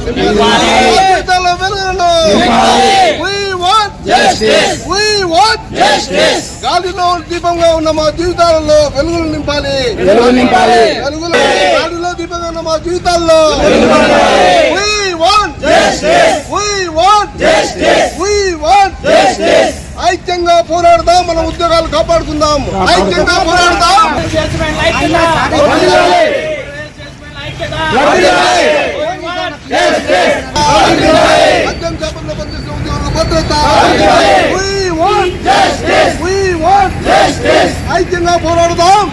జీవితాల్లో వెలుగులను గాలిలో దీపంగా ఉన్న మా జీవితాలలో వెలుగులు నింపాలి వెలుగులు గాలిలో దీపంగా ఉన్న మా జీవితాల్లో ఐక్యంగా పోరాడదాం మన ఉద్యోగాలు కాపాడుకుందాం ఐక్యంగా పోరాడదాం మద్యం చేపల్లో పనిచేసే ఉద్యోగుల భద్రత ఐక్యంగా పోరాడదాం!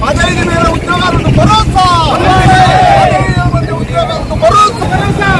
పదహైదు వేల ఉద్యోగాలకు భరోసా. ఉద్యోగాలకు భరోసా.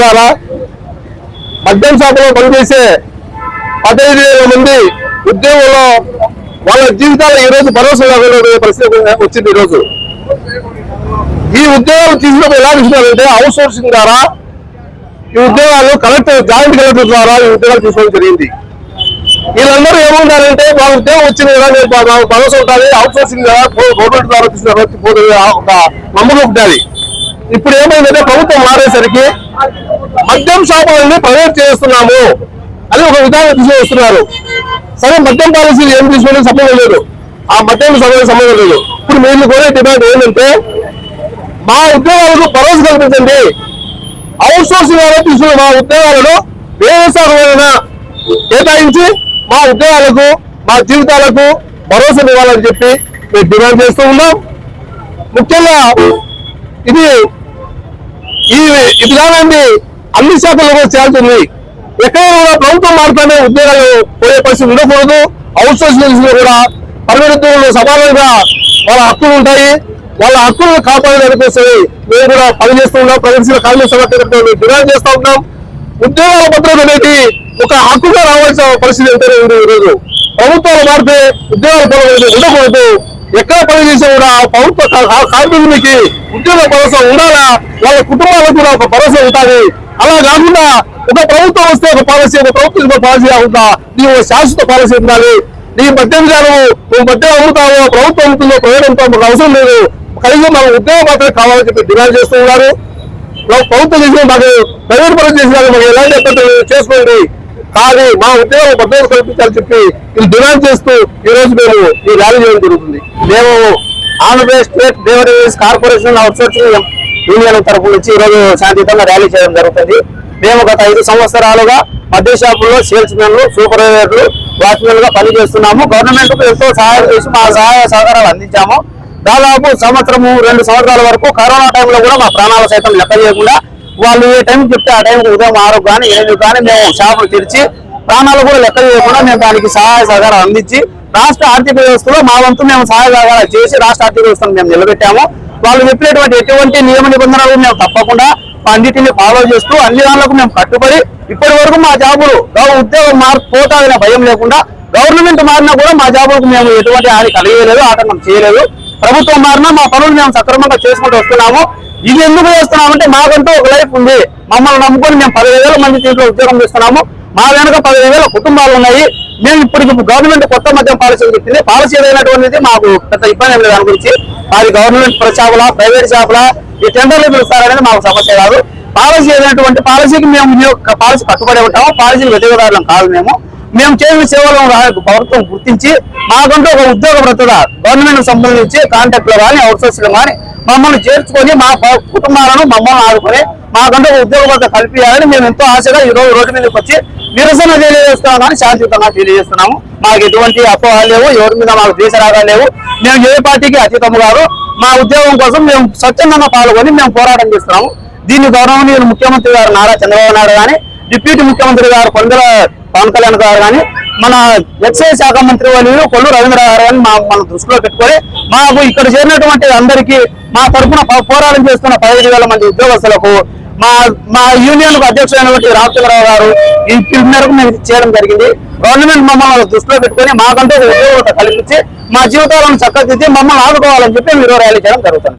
మిత్రులారా మద్యం షాపులో పనిచేసే పదహైదు వేల మంది ఉద్యోగుల్లో వాళ్ళ జీవితాలు ఈ రోజు భరోసా లేకుండా పరిస్థితి వచ్చింది ఈరోజు రోజు. ఈ ఉద్యోగాలు తీసుకున్నప్పుడు ఎలా చూసినారంటే అవుట్ సోర్సింగ్ ద్వారా ఈ ఉద్యోగాలు కలెక్టర్ జాయింట్ కలెక్టర్ ద్వారా ఈ ఉద్యోగాలు తీసుకోవడం జరిగింది. వీళ్ళందరూ ఏమంటారంటే వాళ్ళ ఉద్యోగం వచ్చింది కదా నేను భరోసా ఉంటుంది అవుట్ సోర్సింగ్ ద్వారా గవర్నమెంట్ ద్వారా తీసుకున్న ఒక నమ్మకం ఉంటుంది ఇప్పుడు ఏమైందంటే ప్రభుత్వం మారేసరికి మద్యం షాపులన్నీ ప్రైవేట్ చేస్తున్నాము అని ఒక విధానం తీసుకొస్తున్నారు సరే మద్యం పాలసీ ఏం తీసుకోవడం సంబంధం లేదు. ఆ మద్యం సమయం సంబంధం లేదు. ఇప్పుడు మీరు కూడా డిమాండ్ ఏంటంటే మా ఉద్యోగాలకు భరోసా కల్పించండి. అవుట్ సోర్సింగ్ ద్వారా తీసుకున్న మా ఉద్యోగాలను వ్యవసాయమైన కేటాయించి మా ఉద్యోగాలకు మా జీవితాలకు భరోసా ఇవ్వాలని చెప్పి మేము డిమాండ్ చేస్తూ ఉన్నాం. ముఖ్యంగా ఇది ఈ ఈ విధానాన్ని అన్ని శాఖల్లో కూడా చేరుతుంది ఎక్కడైనా కూడా ప్రభుత్వం మాత్రమే ఉద్యోగాలు పోయే పరిస్థితి ఉండకూడదు. అవుట్ సోర్సింగ్ కూడా పరిమితులు సమానంగా వాళ్ళ హక్కులు ఉంటాయి. వాళ్ళ హక్కులను కాపాడడానికి మేము కూడా పనిచేస్తూ ఉన్నాం. ప్రగతిశీల కార్మిక సభ డిమాండ్ చేస్తూ ఉన్నాం. ఉద్యోగాల భద్రత అనేది ఒక హక్కుగా రావాల్సిన పరిస్థితి ఎంతైనా ఉంది ఈరోజు ప్రభుత్వాలు మారితే ఉద్యోగాల భద్రత ఉండకూడదు. ఎక్కడ పని చేసినా కూడా ప్రభుత్వ కా- ఉద్యోగ భరోసా ఉండాలా? వాళ్ళ కుటుంబాలకు కూడా ఒక భరోసా ఉంటుంది అలా కాకుండా ఒక ప్రభుత్వం వస్తే ఒక పాలసీ ఒక ప్రభుత్వం ఇంకో పాలసీ కాకుండా నీ ఒక శాశ్వత పాలసీ ఉండాలి. నీ మద్యం విధానం నువ్వు మద్యం అమ్ముతావో ప్రభుత్వం అమ్ముతుందో ప్రయోజనం మనకు అవసరం లేదు. కలిగి మనం ఉద్యోగం మాత్రమే కావాలని చెప్పి డిమాండ్ చేస్తూ ఉన్నారు. ప్రభుత్వం చేసిన మాకు ప్రైవేట్ పనులు చేసిన మాకు ఎలాంటి అభ్యంతరం చేసుకోండి. కానీ మా ఉద్యోగం భద్రత కల్పించాలని చెప్పి ఇది డిమాండ్ చేస్తూ ఈ రోజు మేము ఈ ర్యాలీ చేయడం జరుగుతుంది. మేము Andhra Pradesh state beverage corporation outsourcing union తరపు నుంచి ఈరోజు శాంతియుతంగా ర్యాలీ చేయడం జరుగుతుంది. మేము గత ఐదు సంవత్సరాలుగా మద్య షాపుల్లో సేల్స్ మెన్లు సూపర్వైజర్లు వాచ్మెన్గా పనిచేస్తున్నాము. గవర్నమెంట్కు ఎంతో సహాయం చేసి మా సహాయ సహకారాలు అందించాము. దాదాపు సంవత్సరము రెండు సంవత్సరాల వరకు కరోనా టైంలో కూడా మా ప్రాణాలు సైతం లెక్క చేయకుండా వాళ్ళు ఏ టైం చెప్తే ఆ టైంకి ఉదయం ఆరు కానీ ఏడు కానీ మేము షాపులు తెరిచి ప్రాణాలు కూడా లెక్క చేయకుండా మేము దానికి సహాయ సహకారం అందించి రాష్ట్ర ఆర్థిక వ్యవస్థలో మా వంతు మేము సహాయ సహకారాలు చేసి రాష్ట్ర ఆర్థిక వ్యవస్థను మేము నిలబెట్టాము. వాళ్ళు చెప్పినటువంటి ఎటువంటి నియమ నిబంధనలు మేము తప్పకుండా అన్నిటిని ఫాలో చేస్తూ అన్ని దానిలకు మేము కట్టుబడి ఇప్పటి వరకు మా జాబులు ఉద్యోగం మార్పు పోతాదనే భయం లేకుండా గవర్నమెంట్ మారినా కూడా మా జాబులకు మేము ఎటువంటి హాని కలిగలేదు ఆటంకం చేయలేదు. ప్రభుత్వం మారినా మా పనులు మేము సక్రమంగా చేసుకుంటూ వస్తున్నాము. ఇది ఎందుకు చేస్తున్నామంటే మాకంటూ ఒక లైఫ్ ఉంది. మమ్మల్ని నమ్ముకొని మేము పదిహేను వేల మంది దీంట్లో ఉద్యోగం చేస్తున్నాము. మా వెనక పదిహేను వేల కుటుంబాలు ఉన్నాయి. మేము ఇప్పుడు గవర్నమెంట్ కొత్త మద్యం పాలసీ చెప్పింది పాలసీ ఏదైనటువంటిది మాకు పెద్ద ఇబ్బంది ఏం లేదు దాని గురించి. అది గవర్నమెంట్ షాపుల ప్రైవేట్ షాపుల ఈ టెండర్లు పిలుస్తారనేది మాకు సమస్య కాదు. పాలసీ ఏదైనటువంటి పాలసీకి మేము పాలసీ కట్టుబడి ఉంటాము. పాలసీకి వ్యతిరేకదారులం కాదు మేము. మేము చేసిన సేవలను ప్రభుత్వం గుర్తించి మాకంటూ ఒక ఉద్యోగ భద్రత గవర్నమెంట్ సంబంధించి కాంటాక్ట్లో కానీ అవుట్సోర్స్లో కానీ మమ్మల్ని చేర్చుకొని మా కుటుంబాలను మమ్మల్ని ఆదుకొని మాకంటే ఉద్యోగ భద్రత కల్పించాలని మేము ఎంతో ఆశగా ఈ రోజు రోడ్డు మీదకి వచ్చి నిరసన తెలియజేస్తున్నామని శాంతియుతంగా తెలియజేస్తున్నాము. మాకు ఎటువంటి అపోహలు లేవు ఎవరి మీద మాకు దేశ రాగాలు లేవు. మేము ఏ పార్టీకి అతీతము కాదు. మా ఉద్యోగం కోసం మేము స్వచ్ఛందంగా పాల్గొని మేము పోరాటం చేస్తున్నాము. దీన్ని గౌరవనీయులు ముఖ్యమంత్రి గారు నారా చంద్రబాబు నాయుడు గాని డిప్యూటీ ముఖ్యమంత్రి గారు కొందర పవన్ కళ్యాణ్ గారు కానీ మన ఎక్సైజ్ శాఖ మంత్రి వాళ్ళు కొల్లు రవీంద్ర గారు గాని మా మన దృష్టిలో పెట్టుకొని మాకు ఇక్కడ చేరినటువంటి అందరికీ మా తరఫున పోరాటం చేస్తున్న పదిహేను మంది ఉద్యోగస్తులకు మా మా యూనియన్కు అధ్యక్షుడైనటువంటి రామచంద్రరావు గారు ఈ పిలుపు మేరకు మేము చేయడం జరిగింది. గవర్నమెంట్ మమ్మల్ని దృష్టిలో పెట్టుకుని మాకంటూ ఒక ఉద్యోగత కల్పించి మా జీవితాలను చక్కదిద్ది మమ్మల్ని ఆదుకోవాలని చెప్పి మీరు ర్యాలీ చేయడం జరుగుతుంది.